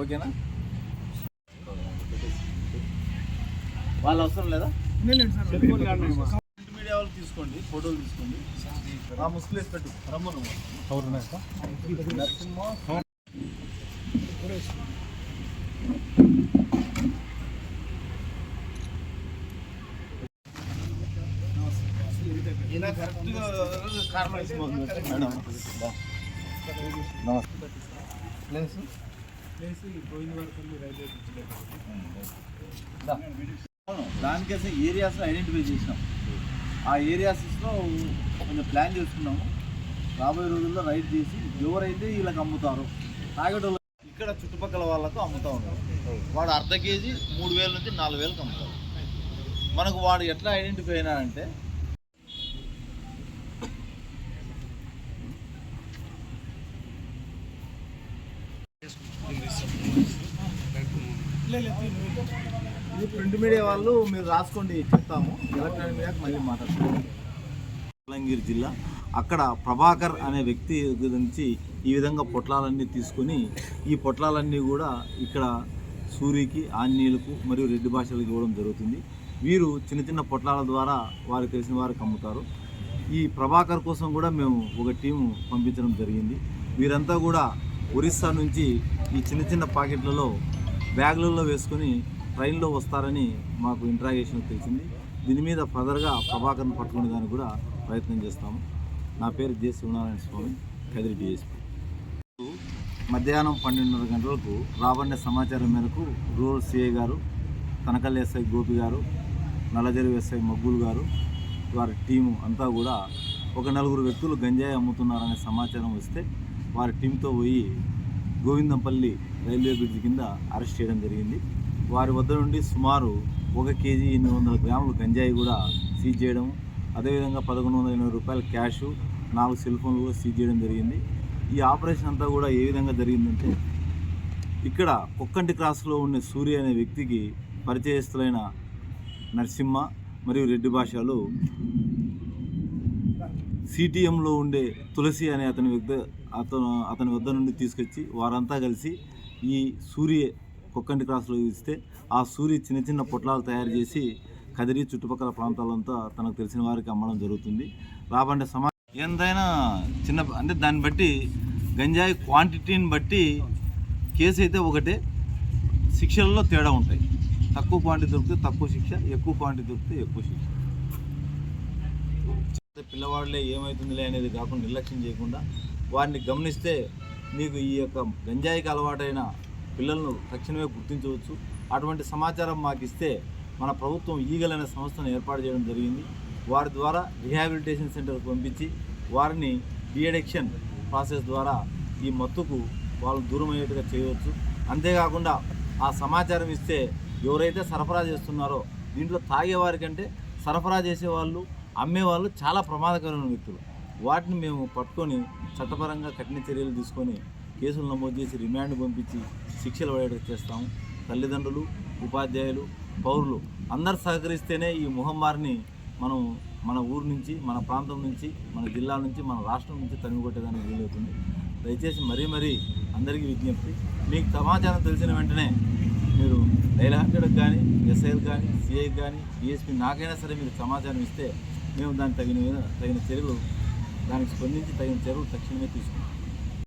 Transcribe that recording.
ఓకేనా? వాళ్ళు అవసరం లేదా? మీడియా వాళ్ళు తీసుకోండి ఫోటోలు తీసుకోండి. ఆ ముస్కులేసి పెట్టు. రమ్మను. నరసింహ ఈయన కరెక్ట్గా కారణం ఇస్తున్నాను మేడం. నమస్తే ప్లేస్ దా. అవును, దానికోసం ఏరియాస్ ఐడెంటిఫై చేసినాం. ఆ ఏరియాస్లో కొంచెం ప్లాన్ చేసుకున్నాము. రాబోయే రోజుల్లో రైడ్ చేసి ఎవరైతే వీళ్ళకి అమ్ముతారో తాగేటోళ్ళు ఇక్కడ చుట్టుపక్కల వాళ్ళకు అమ్ముతా ఉంటారు వాడు అర్ధ కేజీ మూడు వేల నుంచి నాలుగు వేలకు అమ్ముతారు మనకు వాడు ఎట్లా ఐడెంటిఫై అయినా అంటే ఇది ప్రింట్ మీడియా వాళ్ళు మీరు రాసుకోండి చెప్తాము. ఎలక్ట్రానిక్ మీడియాకి మళ్ళీ మాట్లాడుతున్నాం కలంగిరి జిల్లా. అక్కడ ప్రభాకర్ అనే వ్యక్తి గురించి ఈ విధంగా పొట్లాలన్నీ తీసుకొని ఈ పొట్లాలన్నీ కూడా ఇక్కడ సూరికి ఆంజనేయులకు మరియు రెడ్డి భాషలకు ఇవ్వడం జరుగుతుంది. వీరు చిన్న చిన్న పొట్లాల ద్వారా వారికి తెలిసిన వారికి అమ్ముతారు ఈ ప్రభాకర్ కోసం కూడా మేము ఒక టీము పంపించడం జరిగింది. వీరంతా కూడా ఒరిస్సా నుంచి ఈ చిన్న చిన్న పాకెట్లలో బ్యాగులలో వేసుకొని ట్రైన్లో వస్తారని మాకు ఇంట్రాగేషన్ తెలిసింది. దీని మీద ఫర్దర్గా ప్రభాకర్ని పట్టుకునే దానికి కూడా ప్రయత్నం చేస్తాము. నా పేరు జె. శివనారాయణ స్వామి కదిరి డిఎస్పీ మధ్యాహ్నం పన్నెండున్నర గంటలకు రాబడిన సమాచారం మేరకు రూరల్ సిఐ గారు తనకల్ ఎస్ఐ గోపి గారు నల్లజరి ఎస్ఐ మగ్గులు గారు వారి టీము అంతా కూడా ఒక నలుగురు వ్యక్తులు గంజాయి అమ్ముతున్నారనే సమాచారం వస్తే వారి టీంతో పోయి గోవిందంపల్లి రైల్వే బ్రిడ్జ్ కింద అరెస్ట్ చేయడం జరిగింది. వారి వద్ద నుండి సుమారు ఒక కేజీ ఎనిమిది వందల గ్రాములు గంజాయి కూడా సీజ్ చేయడం అదేవిధంగా పదకొండు వందల ఎనభై రూపాయల క్యాష్ నాలుగు సెల్ ఫోన్లు కూడా సీజ్ చేయడం జరిగింది. ఈ ఆపరేషన్ అంతా కూడా ఏ విధంగా జరిగిందంటే ఇక్కడ కుక్కంటి క్రాస్లో ఉండే సూర్య అనే వ్యక్తికి పరిచయస్తులైన నరసింహ మరియు రెడ్డి భాషలు సిటిఎంలో ఉండే తులసి అనే అతని వ్యక్తి అతను అతని వద్ద నుండి తీసుకొచ్చి వారంతా కలిసి ఈ సూర్య కుక్కంటి క్రాస్లో ఇస్తే ఆ సూర్య చిన్న చిన్న పొట్లాలు తయారు చేసి కదిరి చుట్టుపక్కల ప్రాంతాలంతా తనకు తెలిసిన వారికి అమ్మడం జరుగుతుంది. రాబండే సమాజం ఎంతైనా చిన్న అంటే దాన్ని బట్టి గంజాయి క్వాంటిటీని బట్టి కేసు అయితే ఒకటే. శిక్షలలో తేడా ఉంటాయి. తక్కువ క్వాంటిటీ దొరికితే తక్కువ శిక్ష ఎక్కువ క్వాంటిటీ దొరికితే ఎక్కువ శిక్ష. పిల్లవాడులే ఏమవుతుందిలే అనేది కాకుండా నిర్లక్ష్యం చేయకుండా వారిని గమనిస్తే మీకు ఈ యొక్క గంజాయికి అలవాటైన పిల్లలను తక్షణమే గుర్తించవచ్చు. అటువంటి సమాచారం మాకు ఇస్తే మన ప్రభుత్వం ఈగల్ అనే సంస్థను ఏర్పాటు చేయడం జరిగింది. వారి ద్వారా రిహాబిలిటేషన్ సెంటర్కు పంపించి వారిని డిఅడిక్షన్ ప్రాసెస్ ద్వారా ఈ మత్తుకు వాళ్ళు దూరం అయ్యేట్టుగా చేయవచ్చు. అంతేకాకుండా ఆ సమాచారం ఇస్తే ఎవరైతే సరఫరా చేస్తున్నారో దీంట్లో తాగేవారి కంటే సరఫరా చేసేవాళ్ళు అమ్మేవాళ్ళు చాలా ప్రమాదకరమైన వ్యక్తులు. వాటిని మేము పట్టుకొని చట్టపరంగా కఠిన చర్యలు తీసుకొని కేసులు నమోదు చేసి రిమాండ్ పంపించి శిక్షలు పడేటట్టు చేస్తాము తల్లిదండ్రులు ఉపాధ్యాయులు పౌరులు అందరు సహకరిస్తేనే ఈ ముహమ్మారిని మనం మన ఊరు నుంచి మన ప్రాంతం నుంచి మన జిల్లా నుంచి మన రాష్ట్రం నుంచి తనిగొట్టేదానికి కొట్టేదానికి వీలవుతుంది. దయచేసి మరీ మరీ అందరికీ విజ్ఞప్తి. మీకు సమాచారం తెలిసిన వెంటనే మీరు డైల్ హండ్రెడ్కి కానీ ఎస్ఐకి కానీ సిఐకి కానీ డిఎస్పీ నాకైనా సరే మీరు సమాచారం ఇస్తే మేము దానికి తగిన తగిన చర్యలు దానికి స్పందించి తగిన చర్యలు తక్షణమే తీసుకుంటాం.